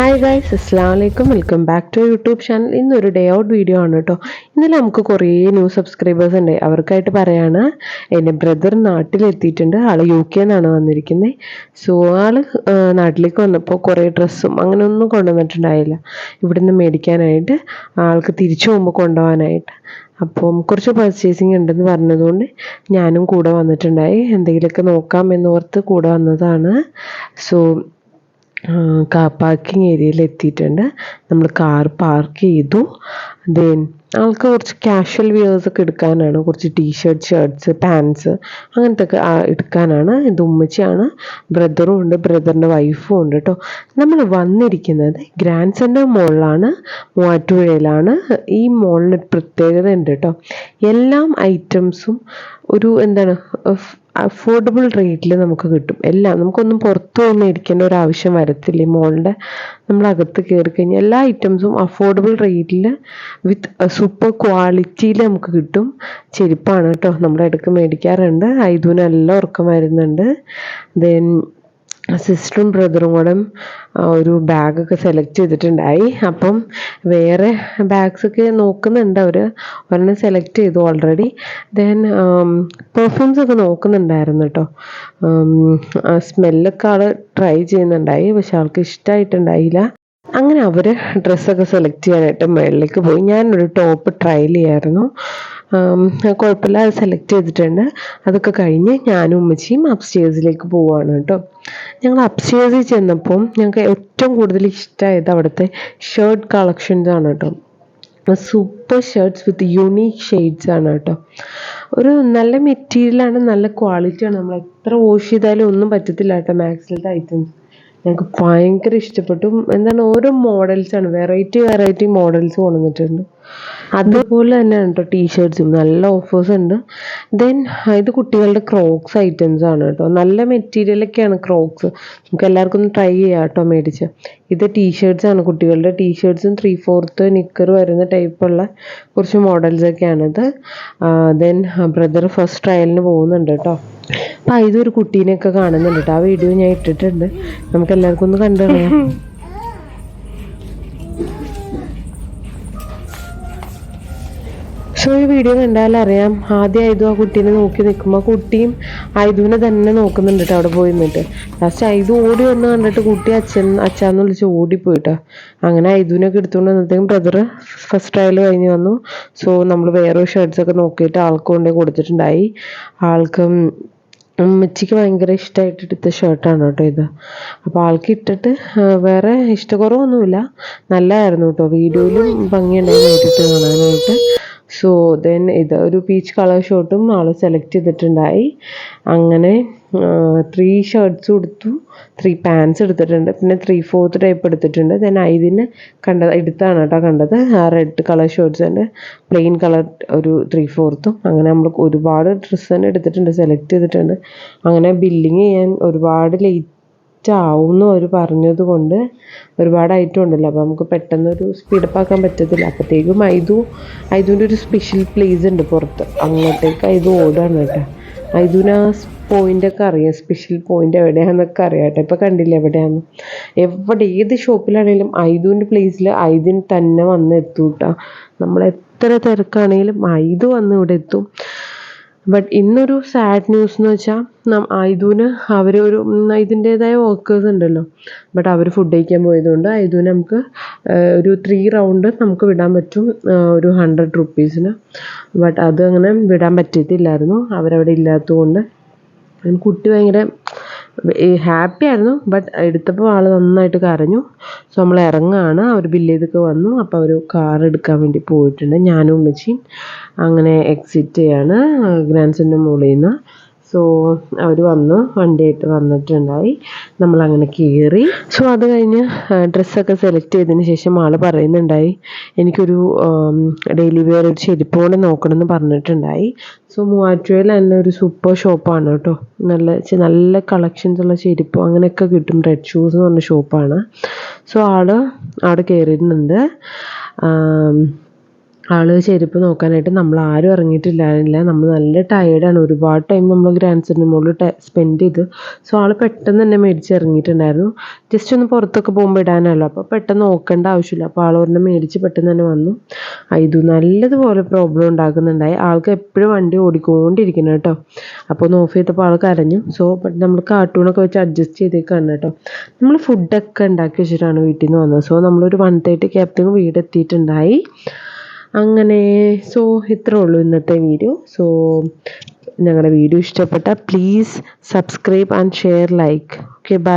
Hi guys അസ്സാം വലൈക്കും welcome back to YouTube channel ഇന്നൊരു ഡേ ഔട്ട് വീഡിയോ ആണ് കേട്ടോ ഇന്നലെ നമുക്ക് കുറേ ന്യൂ സബ്സ്ക്രൈബേഴ്സ് ഉണ്ട്. അവർക്കായിട്ട് പറയാണ് എന്റെ ബ്രദർ നാട്ടിലെത്തിയിട്ടുണ്ട്. ആൾ യു കെ നിന്നാണ് വന്നിരിക്കുന്നത് സോ ആൾ നാട്ടിലേക്ക് വന്നപ്പോൾ കുറേ ഡ്രസ്സും അങ്ങനെ ഒന്നും കൊണ്ടുവന്നിട്ടുണ്ടായില്ല. ഇവിടുന്ന് മേടിക്കാനായിട്ട് ആൾക്ക് തിരിച്ചു പോകുമ്പോൾ കൊണ്ടുപോകാനായിട്ട്. അപ്പം കുറച്ച് പർച്ചേസിങ് ഉണ്ടെന്ന് പറഞ്ഞതുകൊണ്ട് ഞാനും കൂടെ വന്നിട്ടുണ്ടായി. എന്തെങ്കിലുമൊക്കെ നോക്കാം എന്നോർത്ത് കൂടെ വന്നതാണ്. സോ കാർ പാർക്കിംഗ് ഏരിയയിൽ എത്തിയിട്ടുണ്ട്. നമ്മൾ കാർ പാർക്ക് ചെയ്തു. ദെൻ ആൾക്ക് കുറച്ച് കാഷ്വൽ വിയേഴ്സ് ഒക്കെ എടുക്കാനാണ്. കുറച്ച് ടീഷർട്ട് ഷർട്ട്സ് പാൻസ് അങ്ങനത്തെ ഒക്കെ എടുക്കാനാണ്. ഇത് ഉമ്മച്ചിയാണ്. ബ്രദറും ഉണ്ട്. ബ്രദറിന്റെ വൈഫും ഉണ്ട് കേട്ടോ നമ്മൾ വന്നിരിക്കുന്നത് ഗ്രാൻഡ് സെന്റർ മോളിലാണ് മൂവാറ്റുപുഴയിലാണ്. ഈ മോളിന് പ്രത്യേകത ഉണ്ട് കേട്ടോ എല്ലാം ഐറ്റംസും ഒരു എന്താണ് അഫോർഡബിൾ റേറ്റിൽ നമുക്ക് കിട്ടും. എല്ലാം നമുക്കൊന്നും പുറത്തു നിന്ന് ഇരിക്കേണ്ട ഒരു ആവശ്യം വരത്തില്ല. ഈ മോളിന്റെ നമ്മൾ അകത്ത് കയറി കഴിഞ്ഞാൽ എല്ലാ ഐറ്റംസും അഫോർഡബിൾ റേറ്റിൽ വിത്ത് സൂപ്പർ ക്വാളിറ്റിയിൽ നമുക്ക് കിട്ടും. ചെരുപ്പാണ് കേട്ടോ നമ്മുടെ ഇടയ്ക്ക് മേടിക്കാറുണ്ട്. ഐദൂനെല്ലാം ഉറക്കം വരുന്നുണ്ട്. ദെൻ സിസ്റ്ററും ബ്രദറും കൂടെ ഒരു ബാഗൊക്കെ സെലക്ട് ചെയ്തിട്ടുണ്ടായി. അപ്പം വേറെ ബാഗ്സൊക്കെ നോക്കുന്നുണ്ട് അവർ ഒരെണ്ണം സെലക്ട് ചെയ്തു ഓൾറെഡി ദെൻ പെർഫ്യൂംസ് ഒക്കെ നോക്കുന്നുണ്ടായിരുന്നു കേട്ടോ സ്മെല്ലൊക്കെ ആൾ ട്രൈ ചെയ്യുന്നുണ്ടായി പക്ഷെ ആൾക്ക് ഇഷ്ടമായിട്ടുണ്ടായില്ല അങ്ങനെ അവർ ഡ്രസ്സൊക്കെ സെലക്ട് ചെയ്യാനായിട്ട് മുകളിലേക്ക് പോയി. ഞാനൊരു ടോപ്പ് ട്രയൽ ചെയ്യായിരുന്നു. കുഴപ്പമില്ല അത് സെലക്ട് ചെയ്തിട്ടുണ്ട്. അതൊക്കെ കഴിഞ്ഞ് ഞാനും ഉമ്മച്ചിയും അപ്സ്റ്റേഴ്സിലേക്ക് പോവുകയാണ് കേട്ടോ. ഞങ്ങൾ അപ്സ്റ്റേഴ്സിൽ ചെന്നപ്പം ഞങ്ങൾക്ക് ഏറ്റവും കൂടുതൽ ഇഷ്ടമായത് അവിടുത്തെ ഷർട്ട് കളക്ഷൻസ് ആണ് കേട്ടോ. Super shirts with unique shades ആണ് കേട്ടോ. ഒരു നല്ല മെറ്റീരിയലാണ് നല്ല ക്വാളിറ്റിയാണ് നമ്മൾ എത്ര വാഷ് ചെയ്താലും ഒന്നും പറ്റത്തില്ല കേട്ടോ മാക്സിലത്തെ ഐറ്റംസ് ഞങ്ങൾക്ക് ഭയങ്കര ഇഷ്ടപ്പെട്ടു. എന്താണ് ഓരോ മോഡൽസാണ് വെറൈറ്റി വെറൈറ്റി മോഡൽസ് കൊണ്ടുവന്നിട്ടുണ്ട്. അതുപോലെ തന്നെയാണ് കേട്ടോ ടീഷർട്ട്സും നല്ല ഓഫേഴ്സ് ഉണ്ട്. ദെൻ ഇത് കുട്ടികളുടെ ക്രോക്സ് ഐറ്റംസ് ആണ് കേട്ടോ നല്ല മെറ്റീരിയലൊക്കെയാണ് ക്രോക്സ് നമുക്ക് എല്ലാവർക്കും ട്രൈ ചെയ്യാം കേട്ടോ മേടിച്ച്. ഇത് ടീഷർട്സ് ആണ്. കുട്ടികളുടെ ടീഷർട്സും ത്രീ ഫോർത്ത് നിക്കർ വരുന്ന ടൈപ്പുള്ള കുറച്ച് മോഡൽസൊക്കെയാണിത് ദെൻ ബ്രദർ ഫസ്റ്റ് ട്രയലിന് പോകുന്നുണ്ട് കേട്ടോ അപ്പം ഇതൊരു കുട്ടീനെയൊക്കെ കാണുന്നുണ്ട് കേട്ടോ ആ വീഡിയോ ഞാൻ ഇട്ടിട്ടുണ്ട്. നമുക്ക് എല്ലാവർക്കും ഒന്ന് കണ്ടറിയാം സോ ഈ വീഡിയോ കണ്ടാലറിയാം ആദ്യം ഐതു ആ കുട്ടീനെ നോക്കി നിൽക്കുമ്പോൾ കുട്ടിയും ഐതുവിനെ തന്നെ നോക്കുന്നുണ്ട് കേട്ടോ അവിടെ പോയി നിന്നിട്ട്. ലാസ്റ്റ് ഐതു ഓടി വന്ന് കണ്ടിട്ട് കുട്ടി അച്ഛൻ അച്ഛാന്ന് വിളിച്ച് ഓടിപ്പോയിട്ടോ അങ്ങനെ ഐതുവിനൊക്കെ എടുത്തുകൊണ്ട് വന്നത്തേക്കും ബ്രദർ ഫസ്റ്റ് ട്രയൽ കഴിഞ്ഞ് വന്നു. സോ നമ്മൾ വേറെ ഷർട്ട്സൊക്കെ നോക്കിയിട്ട് ആൾക്ക് കൊണ്ടേ കൊടുത്തിട്ടുണ്ടായി. ആൾക്ക് ഉമ്മച്ചിക്ക് ഭയങ്കര ഇഷ്ടമായിട്ട് എടുത്ത ഷർട്ടാണ് കേട്ടോ ഇത്. അപ്പോൾ ആൾക്ക് ഇട്ടിട്ട് വേറെ ഇഷ്ടക്കുറവൊന്നുമില്ല. നല്ലതായിരുന്നു കേട്ടോ വീഡിയോയിലും ഭംഗിയുണ്ടായിരുന്നു ഇട്ടിട്ട് കാണാനായിട്ട്. സോ ദെൻ ഇത് ഒരു പീച്ച് കളർ ഷർട്ടും ആൾ സെലക്ട് ചെയ്തിട്ടുണ്ടായി. അങ്ങനെ ത്രീ ഷർട്ട്സും എടുത്തു ത്രീ പാൻസ് എടുത്തിട്ടുണ്ട്. പിന്നെ ത്രീ ഫോർത്ത് ടൈപ്പ് എടുത്തിട്ടുണ്ട്. ദെൻ ഐതിന് കണ്ടത് എടുത്താണ് കേട്ടോ കണ്ടത്. ആ റെഡ് കളർ ഷർട്ട്സ് ഉണ്ട് പ്ലെയിൻ കളർ ഒരു ത്രീ ഫോർത്തും അങ്ങനെ നമ്മൾ ഒരുപാട് ഡ്രസ്സ് തന്നെ എടുത്തിട്ടുണ്ട്. സെലക്ട് ചെയ്തിട്ടുണ്ട്. അങ്ങനെ ബില്ലിങ് ചെയ്യാൻ ഒരുപാട് ലേറ്റ് ആവുമെന്ന് അവർ പറഞ്ഞത് കൊണ്ട് ഒരുപാട് ഐറ്റം ഉണ്ടല്ലോ. അപ്പോൾ നമുക്ക് പെട്ടെന്നൊരു സ്പീഡപ്പ് ആക്കാൻ പറ്റത്തില്ല. അപ്പോഴത്തേക്കും ഐതു ഐതുവിന്റെ ഒരു സ്പെഷ്യൽ പ്ലേസ് ഉണ്ട് പുറത്ത്. അങ്ങോട്ടേക്ക് ഐതു ഓടാണ് കേട്ടോ. ഐതുവിന് ആ പോയിന്റൊക്കെ അറിയാം സ്പെഷ്യൽ പോയിന്റ് എവിടെയാണെന്നൊക്കെ അറിയാം കേട്ടോ. ഇപ്പോൾ കണ്ടില്ല എവിടെയാണെന്ന് എവിടെ ഏത് ഷോപ്പിലാണെങ്കിലും ഐദുവിന്റെ പ്ലേസിൽ ഐദിൻ തന്നെ വന്ന് എത്തും കേട്ടോ നമ്മൾ എത്ര തിരക്കാണെങ്കിലും ഐദു വന്ന് ഇവിടെ എത്തും. ബട്ട് ഇന്നൊരു സാഡ് ന്യൂസ് എന്ന് വെച്ചാൽ ഐദൂന് അവർ ഒരു ഇതിന്റേതായ വർക്കേഴ്സ് ഉണ്ടല്ലോ. ബട്ട് അവർ ഫുഡ് കഴിക്കാൻ പോയതുകൊണ്ട് ഐദൂന് നമുക്ക് ഒരു ത്രീ റൗണ്ട് നമുക്ക് വിടാൻ പറ്റും ഒരു ഹൺഡ്രഡ് റുപ്പീസിന് ബട്ട് അത് അങ്ങനെ വിടാൻ പറ്റിയിട്ടില്ലായിരുന്നു. അവരവിടെ ഇല്ലാത്തതുകൊണ്ട് കുട്ടി ഭയങ്കര ഹാപ്പി ആയിരുന്നു. ബട്ട് എടുത്തപ്പോൾ ആൾ നന്നായിട്ട് കരഞ്ഞു. സോ നമ്മൾ ഇറങ്ങുകയാണ് അവർ ബില്ല് ചെയ്തൊക്കെ വന്നു. അപ്പോൾ അവർ കാർ എടുക്കാൻ വേണ്ടി പോയിട്ടുണ്ട്. ഞാനും ഉമ്മച്ചിയും. അങ്ങനെ എക്സിറ്റ് ചെയ്യാണ്. ഗ്രാൻഡ് സെന്റെ മുകളിൽ നിന്ന് സോ അവർ വന്നു വണ്ടിയായിട്ട് വന്നിട്ടുണ്ടായി. നമ്മളങ്ങനെ കയറി സോ അത് കഴിഞ്ഞ് ഡ്രസ്സൊക്കെ സെലക്ട് ചെയ്തതിന് ശേഷം ആൾ പറയുന്നുണ്ടായി എനിക്കൊരു ഡെയിലി വെയർ ഒരു ചെരുപ്പ് നോക്കണം നോക്കണമെന്ന് പറഞ്ഞിട്ടുണ്ടായി. സോ മൂവാറ്റുപുഴയിൽ തന്നെ ഒരു സൂപ്പർ ഷോപ്പാണ് കേട്ടോ. നല്ല നല്ല കളക്ഷൻസ് ഉള്ള ചെരുപ്പ് അങ്ങനെയൊക്കെ കിട്ടും. റെഡ് ഷൂസ് എന്ന് പറഞ്ഞ ഷോപ്പാണ് സോ ആൾ അവിടെ കയറിയിരുന്നുണ്ട് ആൾ ചെരുപ്പ് നോക്കാനായിട്ട് നമ്മൾ ആരും ഇറങ്ങിയിട്ടില്ലായിരുന്നില്ല നമ്മൾ നല്ല ടയേർഡാണ് ഒരുപാട് ടൈം നമ്മൾ ഗ്രാൻഡ് സെന്റിന് മുകളിൽ സ്പെൻഡ് ചെയ്ത്. സോ ആൾ പെട്ടെന്ന് തന്നെ മേടിച്ച് ഇറങ്ങിയിട്ടുണ്ടായിരുന്നു. ജസ്റ്റ് ഒന്ന് പുറത്തൊക്കെ പോകുമ്പോൾ ഇടാനല്ലോ. അപ്പോൾ പെട്ടെന്ന് നോക്കേണ്ട ആവശ്യമില്ല. അപ്പോൾ ആൾ ഒരെണ്ണം മേടിച്ച് പെട്ടെന്ന് തന്നെ വന്നു. ഇത് നല്ലതുപോലെ പ്രോബ്ലം ഉണ്ടാക്കുന്നുണ്ടായി. ആൾക്ക് എപ്പോഴും വണ്ടി ഓടിക്കൊണ്ടിരിക്കണം കേട്ടോ. അപ്പോൾ ഒന്ന് ഓഫ് ചെയ്തപ്പോൾ ആൾ കരഞ്ഞു. സോ നമ്മൾ കാർട്ടൂണൊക്കെ വെച്ച് അഡ്ജസ്റ്റ് ചെയ്തേക്കാണ് കേട്ടോ. നമ്മൾ ഫുഡൊക്കെ ഉണ്ടാക്കി വെച്ചിട്ടാണ് വീട്ടിൽ നിന്ന് വന്നത്. സോ നമ്മളൊരു വൺ തേർട്ടി ക്യാപ്റ്റൻ വീട് എത്തിയിട്ടുണ്ടായി അങ്ങനെ സോ ഇത്രേ ഉള്ളൂ ഇന്നത്തെ വീഡിയോ സോ ഞങ്ങളുടെ വീഡിയോ ഇഷ്ടപ്പെട്ടാൽ please subscribe and share like okay bye